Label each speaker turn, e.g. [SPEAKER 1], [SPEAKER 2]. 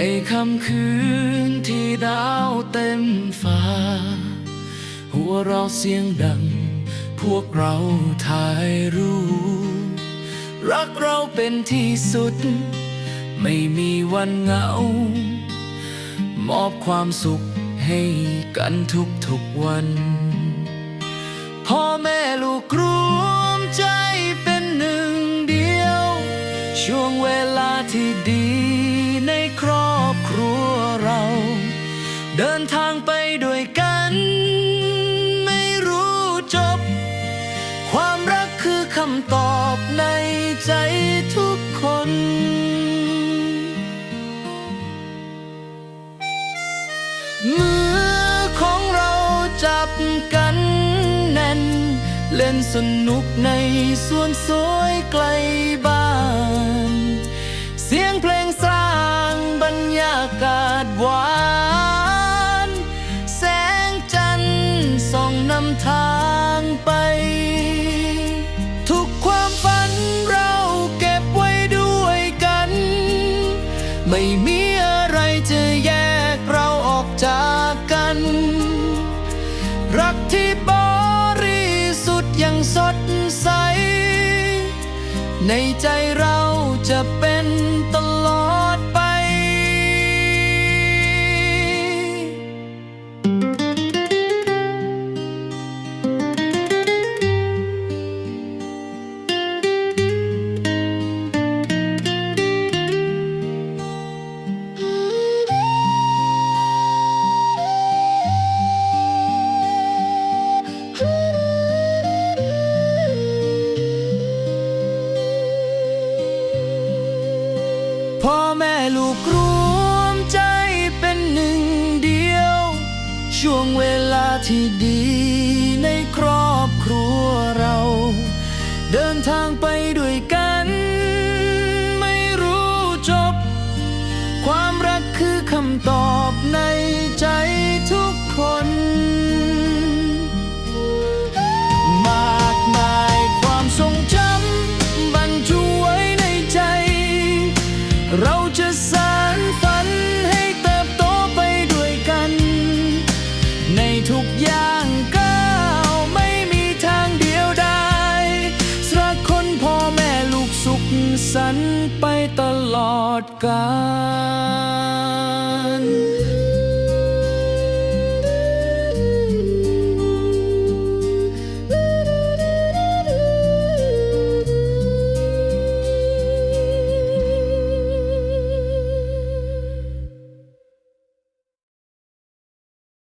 [SPEAKER 1] ในค่ำคืนที่ดาวเต็มฟ้า หัวเราะเสียงดัง พวกเราถ่ายรูปรักเราเป็นที่สุด ไม่มีวันเหงา มอบความสุขให้กันทุกๆวัน พ่อแม่ลูกร ด้วยกัน ไม่รู้จบ ความรักคือคำตอบในใจทุกคนมือของเราจับกันแน่น เล่นสนุกในสวนสวยไกลบ้าน ม่มีอะไรจะแยกเราออกจากกัน รักที่บริสุทธิ์ยังสดใส ในใจเราจะเป็น พ่อแม่ลูกรวมใจเป็นหนึ่งเดียว ช่วงเวลาที่ดี เราจะสานฝันให้เติบโตไปด้วยกัน ในทุกอย่างก้าวไม่มีทางเดียวได้สระคนพ่อแม่ลูกสุขสันต์ไปตลอดกาล